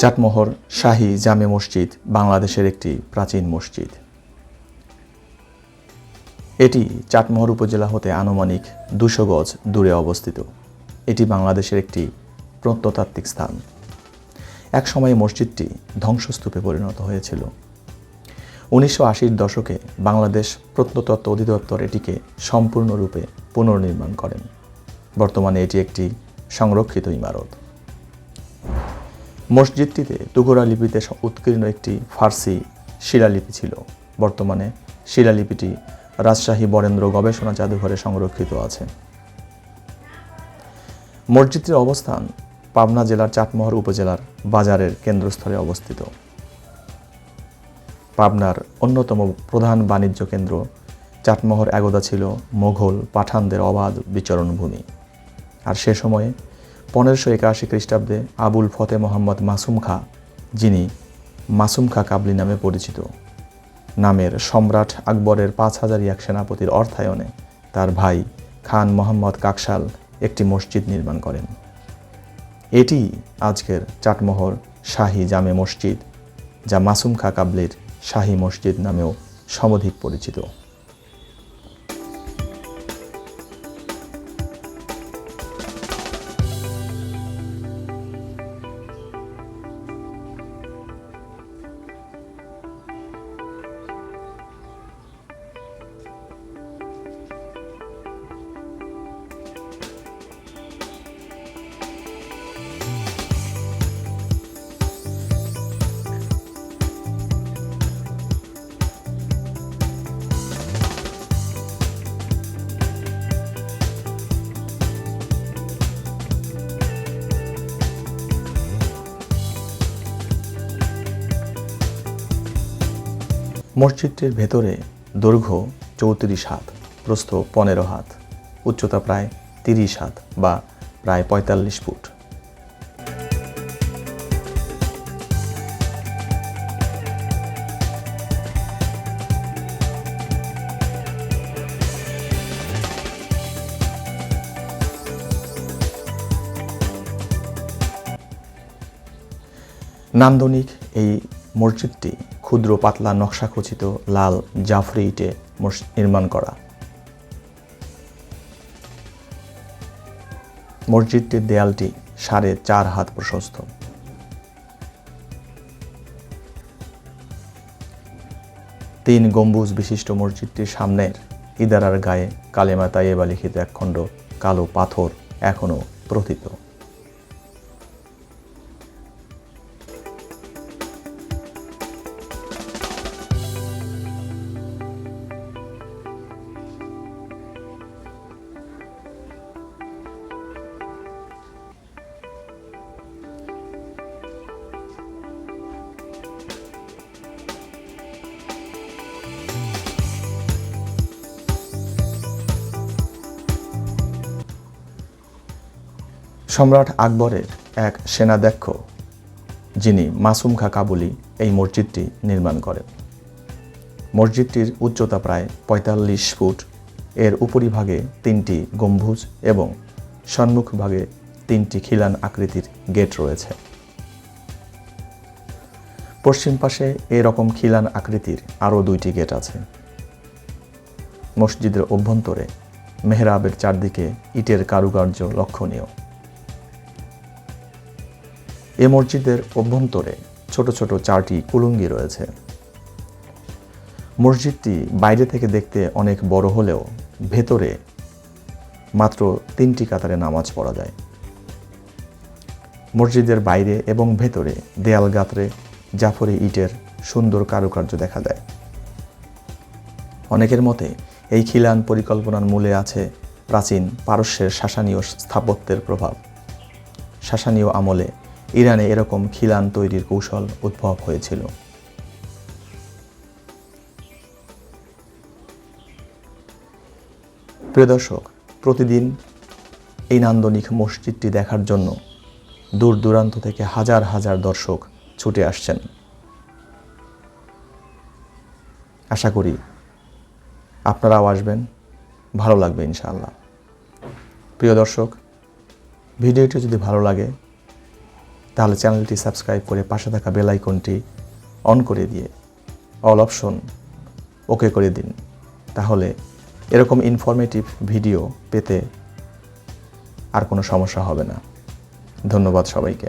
চাটমোহর শাহী জামে মসজিদ বাংলাদেশের একটি প্রাচীন মসজিদ। এটি চাটমোহর উপজেলা হতে আনুমানিক দুশো গজ দূরে অবস্থিত। এটি বাংলাদেশের একটি প্রত্নতাত্ত্বিক স্থান। এক সময় মসজিদটি ধ্বংসস্তূপে পরিণত হয়েছিল। উনিশশো আশির দশকে বাংলাদেশ প্রত্নতত্ত্ব অধিদপ্তর এটিকে সম্পূর্ণরূপে পুনর্নির্মাণ করেন। বর্তমানে এটি একটি সংরক্ষিত ইমারত। মসজিদটিতে তুগরা লিপিতে উৎকীর্ণ একটি ফার্সি শিলালিপি ছিল। বর্তমানে শিলালিপিটি রাজশাহী বরেন্দ্র গবেষণা জাদুঘরে সংরক্ষিত আছে। মসজিদটির অবস্থান পাবনা জেলার চাটমোহর উপজেলার বাজারের কেন্দ্রস্থলে অবস্থিত। পাবনার অন্যতম প্রধান বাণিজ্য কেন্দ্র চাটমোহর একদা ছিল মোঘল পাঠানদের অবাধ বিচরণভূমি। আর সে সময়ে পনেরোশো একাশি খ্রিস্টাব্দে আবুল ফতে মোহাম্মদ মাসুম খা, যিনি মাসুম খা কাবলি নামে পরিচিত। নামের সম্রাট আকবরের পাঁচ হাজার এক সেনাপতির অর্থায়নে তার ভাই খান মোহাম্মদ কাকশাল একটি মসজিদ নির্মাণ করেন। এটি আজকের চাটমোহর শাহী জামে মসজিদ, যা মাসুম খা কাবলির শাহী মসজিদ নামেও সমধিক পরিচিত। মসজিদটির ভেতরে দৈর্ঘ্য চৌত্রিশ হাত, প্রস্থ পনেরো হাত, উচ্চতা প্রায় তিরিশ হাত বা প্রায় পঁয়তাল্লিশ ফুট। নান্দনিক এই মসজিদটি ক্ষুদ্র পাতলা নকশাখচিত লাল জাফরি ইটে নির্মাণ করা। মসজিদটির দেয়ালটি সাড়ে চার হাত প্রশস্ত। তিন গম্বুজ বিশিষ্ট মসজিদটির সামনের ইদারার গায়ে কালেমা তাইয়েবা লিখিত একখণ্ড কালো পাথর এখনও প্রথিত। সম্রাট আকবরের এক সেনাধ্যক্ষ, যিনি মাসুম খা কাবুলি এই মসজিদটি নির্মাণ করেন। মসজিদটির উচ্চতা প্রায় পঁয়তাল্লিশ ফুট, এর উপরিভাগে তিনটি গম্বুজ এবং সম্মুখভাগে তিনটি খিলান আকৃতির গেট রয়েছে। পশ্চিম পাশে এরকম খিলান আকৃতির আরও দুইটি গেট আছে। মসজিদের অভ্যন্তরে মেহরাবের চারদিকে ইটের কারুকার্য লক্ষণীয়। এ মসজিদের অভ্যন্তরে ছোট ছোট চারটি কুলুঙ্গি রয়েছে। মসজিদটি বাইরে থেকে দেখতে অনেক বড় হলেও ভেতরে মাত্র তিনটি কাতারে নামাজ পড়া যায়। মসজিদের বাইরে এবং ভেতরে দেয়াল গাত্রে জাফরি ইটের সুন্দর কারুকার্য দেখা যায়। অনেকের মতে এই খিলান পরিকল্পনার মূলে আছে প্রাচীন পারস্যের শাসানীয় স্থাপত্যের প্রভাব। শাসানীয় আমলে ইরানে এরকম খিলান তৈরির কৌশল উদ্ভব হয়েছিল। প্রিয় দর্শক, প্রতিদিন এই নান্দনিক মসজিদটি দেখার জন্য দূর দূরান্ত থেকে হাজার হাজার দর্শক ছুটে আসছেন। আশা করি আপনারাও আসবেন, ভালো লাগবে ইনশাআল্লাহ। প্রিয় দর্শক, ভিডিওটি যদি ভালো লাগে তাহলে চ্যানেলটি সাবস্ক্রাইব করে পাশে থাকা বেল আইকনটি অন করে দিয়ে অল অপশন ওকে করে দিন। তাহলে এরকম ইনফরমেটিভ ভিডিও পেতে আর কোনো সমস্যা হবে না। ধন্যবাদ সবাইকে।